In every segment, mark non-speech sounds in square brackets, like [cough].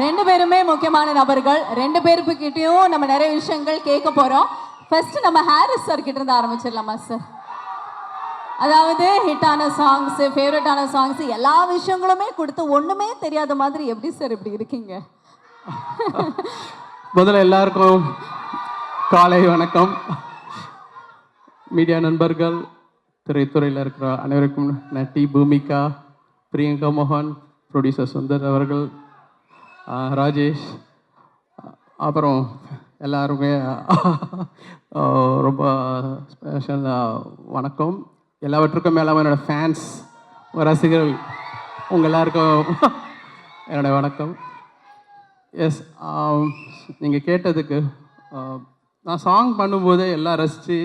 ரெண்டு பேருமே முக்கியமான நபர்கள். ரெண்டு பேருக்கிட்டையும் நம்ம நிறைய விஷயங்கள் கேட்க போறோம். ஃபர்ஸ்ட் நம்ம ஹாரிஸ் சார் கிட்ட இருந்து ஆரம்பிச்சிடலாமா சார் அதாவது ஹிட்டான சாங்ஸ் ஃபேவரட்டான சாங்ஸ் எல்லா விஷயங்களுமே கொடுத்து ஒண்ணுமே தெரியாத மாதிரி எப்படி சார் இப்படி இருக்கீங்க? [laughs] முதல்ல எல்லாருக்கும் காலை வணக்கம். மீடியா நண்பர்கள் திரைத்துறையில் இருக்கிற அனைவருக்கும் நட்டி பூமிகா பிரியங்கா மோகன் ப்ரொடியூசர் சுந்தர் அவர்கள் ராஜேஷ் அப்புறம் எல்லாருமே ரொம்ப ஸ்பெஷல் வணக்கம். எல்லாவற்றுக்கும் மேலாம என்னோடய ஃபேன்ஸ் ரசிகர்கள் உங்கள் எல்லாருக்கும் என்னோட வணக்கம். எஸ் நீங்கள் கேட்டதுக்கு நான் சாங் பண்ணும்போதே எல்லாம் ரசித்து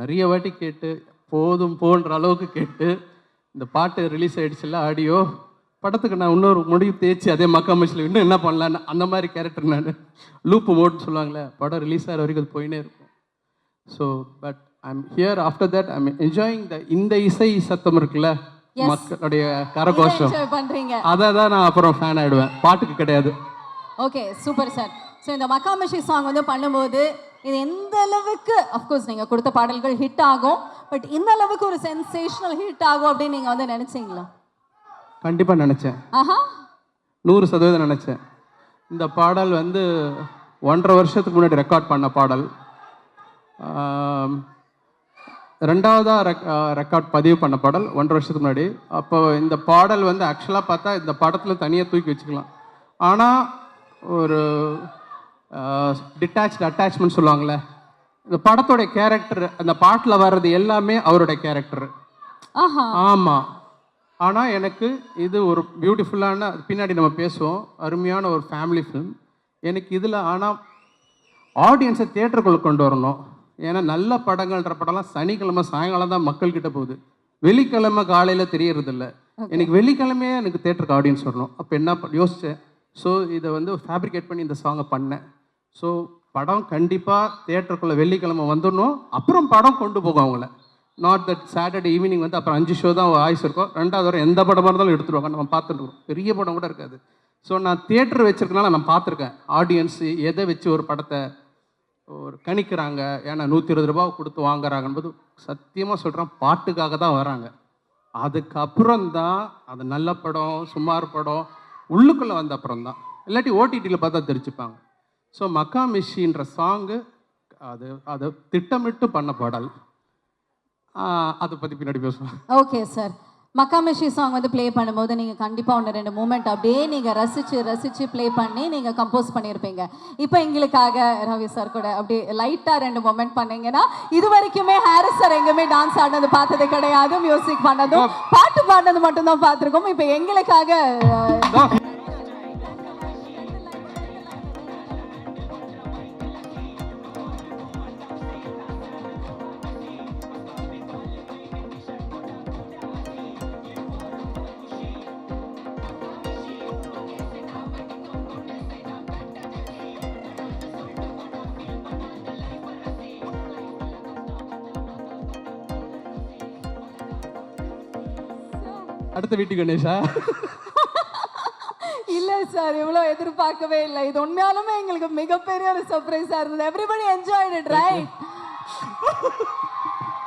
நிறைய வாட்டி கேட்டு போதும் போன்ற அளவுக்கு கேட்டு இந்த பாட்டு ரிலீஸ் ஆகிடுச்சுல ஆடியோ படத்துக்கு நான் இன்னொரு முடிவு தேய்ச்சி அதே மக்கா மிஷில் இன்னும் என்ன பண்ணலான்னு அந்த மாதிரி கேரக்டர் நான். லூப்பு மோட்னு சொல்லுவாங்களே படம் ரிலீஸ் ஆகிற வரைக்கும் அது போயினே இருக்கும். So but I'm here after that I'm enjoying the இந்த இசை சத்தம் இருக்குல்ல. மக்களுடைய கரகோஷம். அதை தான் நான் அப்புறம் ஃபேன் ஆயிடுவேன். பாட்டுக்கு கிடையாது. ஓகே சூப்பர் சார் ஸோ இந்த மக்காமிஷி சாங் வந்து பண்ணும்போது இது எந்த அளவுக்கு அஃப்கோர்ஸ் நீங்கள் கொடுத்த பாடல்கள் ஹிட் ஆகும் பட் இந்த அளவுக்கு ஒரு சென்சேஷனல் ஹிட் ஆகும் அப்படின்னு நீங்கள் வந்து நினைச்சீங்களா? கண்டிப்பாக நினச்சேன். ஆஹா. நூறு சதவீதம் நினச்சேன். இந்த பாடல் வந்து ஒன்றரை வருஷத்துக்கு முன்னாடி ரெக்கார்ட் பண்ண பாடல். ஆம், ரெண்டாவதா ரெக் ரெக்கார்ட் பதிவு பண்ண பாடல் ஒன்றரை வருஷத்துக்கு முன்னாடி. அப்போ இந்த பாடல் வந்து ஆக்சுவலாக பார்த்தா இந்த படத்தில் தனியாக தூக்கி வச்சுக்கலாம். ஆனால் ஒரு டிட்டாச்ட் அட்டாச்மெண்ட் சொல்லுவாங்கள்ல இந்த படத்தோடைய கேரக்டர் அந்த பாட்டில் வர்றது எல்லாமே அவருடைய கேரக்டர் ஆஹா. ஆமாம் ஆனால் எனக்கு இது ஒரு பியூட்டிஃபுல்லான பின்னாடி நம்ம பேசுவோம் அருமையான ஒரு ஃபேமிலி ஃபிலிம் எனக்கு இதில் ஆனால் ஆடியன்ஸை தியேட்டருக்குள்ளே கொண்டு வரணும். ஏன்னா நல்ல படங்கள்ன்ற படம்லாம் சனிக்கிழமை சாயங்காலம் தான் மக்கள்கிட்ட போகுது. வெள்ளிக்கிழமை காலையில் தெரியறதில்ல. எனக்கு வெள்ளிக்கிழமையே எனக்கு தேட்டருக்கு ஆடியன்ஸ் வரணும். அப்போ என்ன யோசிச்சேன். ஸோ இதை வந்து ஃபேப்ரிகேட் பண்ணி இந்த சாங்கை பண்ணேன். ஸோ படம் கண்டிப்பாக தேட்டருக்குள்ளே வெள்ளிக்கிழமை வந்துடணும். அப்புறம் படம் கொண்டு போகும் அவங்கள. நாட் தட் சாட்டர்டே ஈவினிங் வந்து அப்புறம் அஞ்சு ஷோ தான் ஆயுஸ் இருக்கும். ரெண்டாவது வரை எந்த படமாக இருந்தாலும் எடுத்துருவாங்க. நம்ம பார்த்துட்டு பெரிய படம் கூட இருக்காது. ஸோ நான் தியேட்டர் வச்சுருக்கனால நான் பார்த்துருக்கேன். ஆடியன்ஸ் எதை வச்சு ஒரு படத்தை ஒரு கணிக்கிறாங்க? ஏன்னா நூற்றி இருபது ரூபா கொடுத்து வாங்குறாங்கன்றது சத்தியமாக சொல்கிறேன் பாட்டுக்காக தான் வராங்க. அதுக்கப்புறம் தான் அது நல்ல படம் சுமார் படம் உள்ளுக்குள்ளே வந்த அப்புறம் தான். இல்லாட்டி ஓடிடியில் பார்த்தா தெரிஞ்சுப்பாங்க. ஸோ மக்கா மிஷின்ற சாங்கு அது அதை திட்டமிட்டு பண்ண பாடல். அதை பற்றி பின்னாடி பேசுவேன் ஓகே சார் மக்காமிஷி சாங் வந்து ப்ளே பண்ணும்போது நீங்கள் கண்டிப்பாக ஒன்று ரெண்டு மூமெண்ட் அப்படியே நீங்கள் ரசித்து ரசித்து ப்ளே பண்ணி நீங்கள் கம்போஸ் பண்ணியிருப்பீங்க இப்போ எங்களுக்காக ரவி சார் கூட அப்படியே லைட்டாக ரெண்டு மூமெண்ட் பண்ணீங்கன்னா இது வரைக்குமே ஹாரிஸ் சார் எங்கேயுமே டான்ஸ் ஆடினது பார்த்தது கிடையாது மியூசிக் பண்ணதும் பாட்டு பாடினது மட்டும்தான் பார்த்துருக்கோம். இப்போ எங்களுக்காக அடுத்த வீட்டு கணேஷா? இல்ல சார் இவ்வளோ எதிர்பார்க்கவே இல்லை. இது உண்மையாலுமே எங்களுக்கு மிகப்பெரிய ஒரு சர்ப்ரைஸா இருந்தது. Everybody enjoyed right